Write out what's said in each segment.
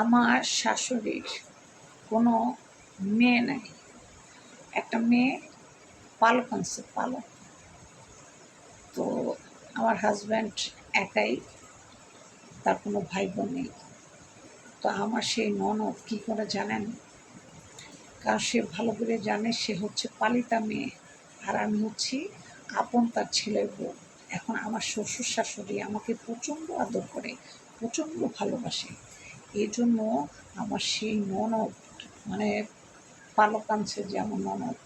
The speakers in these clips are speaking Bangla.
আমার শাশুড়ির কোনো মেয়ে নাই। একটা মেয়ে পালক আনছে পালক। তো আমার হাজব্যান্ড একাই, তার কোনো ভাই বোন নেই। তো আমার সেই ননদ কী করে জানেন? কারণ সে ভালো করে জানে সে হচ্ছে পালিতা মেয়ে, আর আমি হচ্ছি আপন তার ছেলের বউ। এখন আমার শ্বশুর শাশুড়ি আমাকে প্রচণ্ড আদর করে, প্রচণ্ড ভালোবাসে। এই জন্য আমার সেই ননদ মানে পালক আনছে যে আমার ননদ,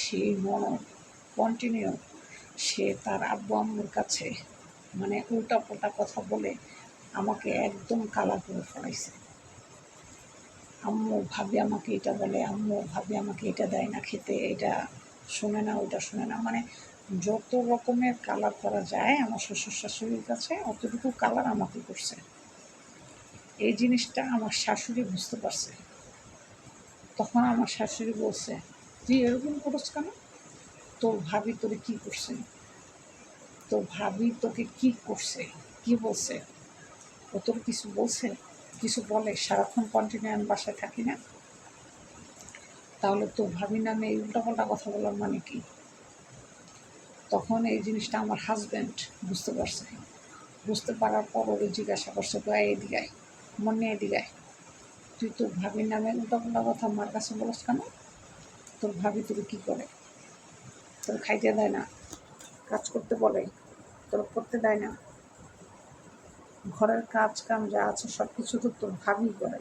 সেই ননদ কন্টিনিউ সে তার আব্বু আম্মুর কাছে মানে উল্টা পাল্টা কথা বলে আমাকে একদম কালা করে ফেলাইছে। আম্মু ভাবি আমাকে এটা বলে, আম্মু ভাবি আমাকে এটা দেয় না খেতে, এটা শোনে না ওটা শোনে না। মানে যত রকমের কালার করা যায় আমার শ্বশুর শাশুড়ির কাছে, অতটুকু কালার আমাকে করছে। এই জিনিসটা আমার শাশুড়ি বুঝতে পারছে। তখন আমার শাশুড়ি বলছে, তুই এরকম করছ কেন? তোর ভাবি তোরে কি করছে? তোর ভাবি তোকে কি করছে? কি বলছে? ও তোর কিছু বলছে? কিছু বলে? সারাক্ষণ কন্টিনিউ আমি বাসায় থাকি না? তাহলে তোর ভাবি নামে এই উল্টাপাল্টা কথা বলার মানে কি? তখন এই জিনিসটা আমার হাজব্যান্ড বুঝতে পারছে। বুঝতে পারার পর ওরে জিজ্ঞাসা করছে তো এদিকে মনে আয় তুই তোর ভাবির নামে উল্টাপাল্টা কথা আমার কাছে বলস কেন? তোর ভাবি তোর কী করে? তোর খাইতে দেয় না, কাজ করতে বলে, তোর করতে দেয় না। ঘরের কাজ কাম যা আছে সব কিছু তো তোর ভাবি করে।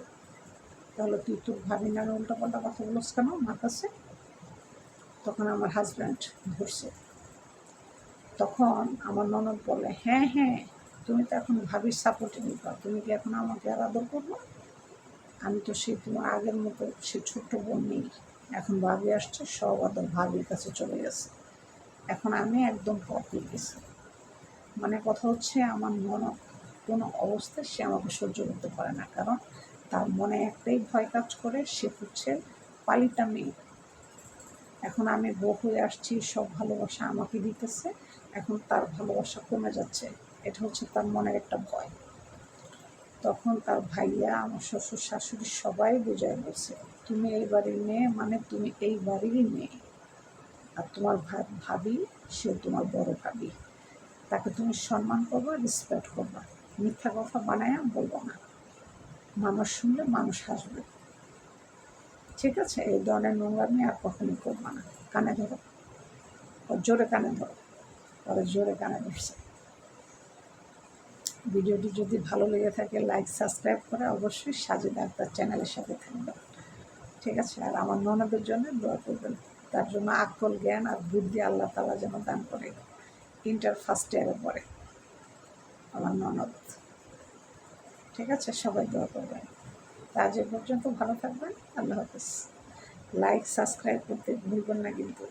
তাহলে তুই তোর ভাবি নামে উল্টাপাল্টা কথা বলস কেন আমার কাছে? তখন আমার হাজব্যান্ড ধরছে। তখন আমার ননদ বলে হ্যাঁ হ্যাঁ তুমি তো এখন ভাবির সাপোর্টে নিবা তুমি কি এখন আমাকে আর আদর করব? আমি তো সেই তোমার আগের মতো সে ছোট্ট বোন নেই। এখন ভাবি আসছে, সব আদর ভাবির কাছে চলে গেছে। এখন আমি একদম পথ গেছি। মানে কথা হচ্ছে, আমার ননদ কোনো অবস্থায় সে আমাকে সহ্য করতে পারে না। কারণ তার মনে একটাই ভয় কাজ করে, সে হচ্ছে পালিতা মেয়ে। এখন আমি বউ হয়ে আসছি, সব ভালোবাসা আমাকে দিতেছে। এখন তার ভালোবাসা কমে যাচ্ছে। এটা হচ্ছে তার মনের একটা ভয়। তখন তার ভাইয়া, আমার শ্বশুর শাশুড়ি সবাই বুঝাই বলছে, তুমি এই বাড়ির মেয়ে মানে তুমি এই বাড়িরই মেয়ে। আর তোমার ভাবি, সে তোমার বড় ভাবি। তাকে তুমি সম্মান করবা রেসপেক্ট করবা। মিথ্যা কথা বানায় বলব না। মানুষ শুনলে মানুষ হাসবে। ঠিক আছে, এই ধরনের নোংরা নোংরামি আর কখনই করব না। কানে ধরো। জোরে কানে ধরো। পরে জোরে কানে ধরছে। ভিডিওটি যদি ভালো লেগে থাকে লাইক সাবস্ক্রাইব করে অবশ্যই সাজিদ আক্তার চ্যানেলের সাথে থাকবেন। ঠিক আছে? আর আমার ননদের জন্য দোয়া করবেন। তার জন্য আকল জ্ঞান আর বুদ্ধি আল্লাহ তালা যেন দান করে ইন্টার ফার্স্ট ইয়ারে পরে আমার ননদ। ঠিক আছে? সবাই দোয়া করবেন। আজ এ পর্যন্ত ভালো থাকবেন। আল্লাহ হাফিজ। লাইক সাবস্ক্রাইব করতে ভুলবেন না কিন্তু।